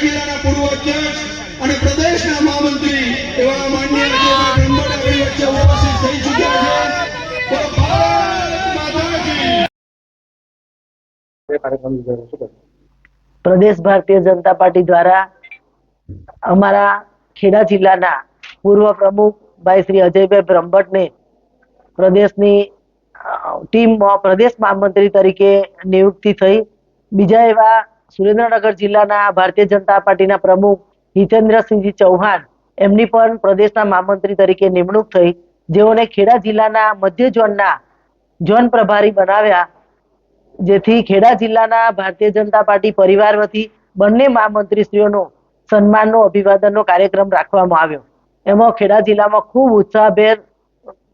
ખેડા પૂર્વ અધ્યક્ષ અને પ્રદેશના મહામંત્રી એવા માન્ય વચ્ચે ઉપસ્થિત થઈ ચૂક્યા છે. પ્રદેશ ભારતીય જનતા પાર્ટી દ્વારા અમારા ખેડા જિલ્લાના પૂર્વ પ્રમુખ ભાઈ શ્રી અજયભાઈ બ્રહ્મભટ્ટને પ્રદેશની ટીમમાં પ્રદેશ મહામંત્રી તરીકે નિયુક્તિ થઈ. બીજા એવા સુરેન્દ્રનગર જિલ્લાના ભારતીય જનતા પાર્ટીના પ્રમુખ હિતેન્દ્રસિંહજી ચૌહાણ એમની પણ પ્રદેશના મહામંત્રી તરીકે નિમણૂક થઈ. જેઓને ખેડા જિલ્લાના મધ્ય ઝોનના ઝોન પ્રભારી બનાવ્યા. જેથી ખેડા જિલ્લાના ભારતીય જનતા પાર્ટી પરિવાર વતી બંને મહામંત્રીશ્રીઓનો સન્માનનો, અભિવાદનનો કાર્યક્રમ રાખવામાં આવ્યો. એમાં ખેડા જિલ્લામાં ખૂબ ઉત્સાહભેર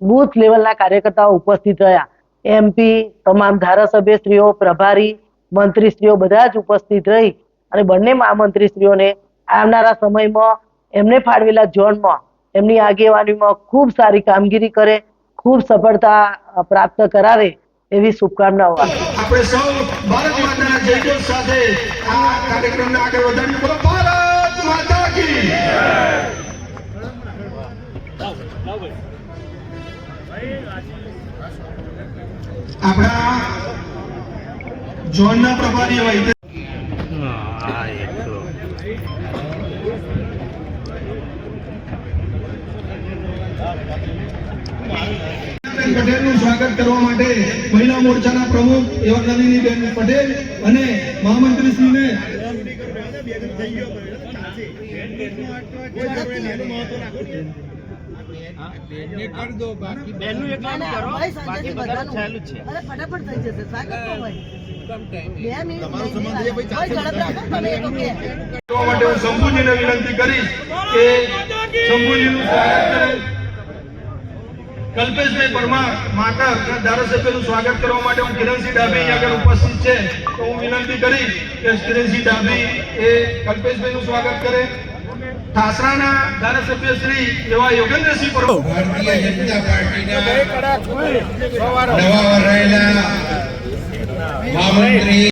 બૂથ લેવલના કાર્યકર્તાઓ ઉપસ્થિત રહ્યા. એમપી તમામ ધારાસભ્યશ્રીઓ, પ્રભારી મંત્રીશ્રીઓ બધા જ ઉપસ્થિત રહી અને બંને મહામંત્રીશ્રીઓને આવનારા સમયમાં એમને ફાળવેલા ઝોનમાં એમની આગેવાનીમાં ખૂબ સારી કામગીરી કરે, ખૂબ સફળતા પ્રાપ્ત કરાવે એવી શુભકામનાઓ આપણે સૌ ભારત માતાના જયઘોષ સાથે આ કાર્યક્રમને આગળ વધારી બોલો ભારત માતા કી આપણા ઝોનના પ્રભારી હોય પટેલનું સ્વાગત કરવા માટે મહિલા મોરચાના પ્રમુખ એવા નલિનીબેન પટેલ અને મહામંત્રીશ્રીને ભાઈ સાંજેથી દો બાકી ફટાફટ થઈ જશે સ્વાગત તો હોય. બે મિનિટ ભાઈ ઝડપ રાખો તમે એ તો કે કરવા માટે હું શંભુજીને વિનંતી કરીશ કે શંભુજીનું સ્વાગત કરે. કલ્પેશભાઈ પરમાર માતા ધારાસભ્યનું સ્વાગત કરવા માટે હું કિરણસિંહ ડાભી અહીં આગળ ઉપસ્થિત છે. તો હું વિનંતી કરીશ કે કિરણસિંહ ડાભી એ કલ્પેશભાઈનું સ્વાગત કરે. ઠાસરાના ધારાસભ્ય શ્રી એવા યોગેન્દ્રસિંહ પરમાર. ભારતીય જનતા પાર્ટીના નવા વરાયેલા મહામંત્રી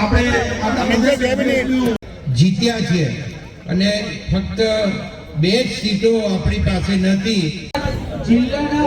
આપણે જીત્યા છે અને ફક્ત બે જ સીટો આપણી પાસે નથી. જિલ્લાના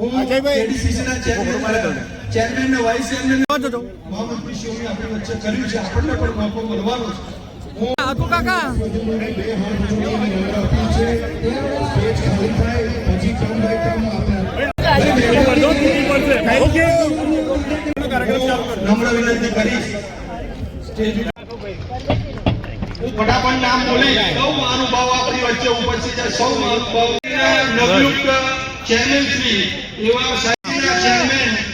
KDCC ના ચેરમેન ચેરમેન ને વાઇસ ચેરમેન મહામંત્રીશ્રીઓની આપણી વચ્ચે કર્યું છે. આપણને પણ મોકો મળવાનો છે. હું નમ્ર વિનંતી કરીશ. સ્ટેજ હું ફટાફટ નામ બોલીશ સૌ મહાનુભાવો આપણી વચ્ચે ઉપસ્થિત છે. સૌ મહાનુભાવો. નવયુક્ત ચેરમેન શ્રી એવા સાહેબના ચેરમેન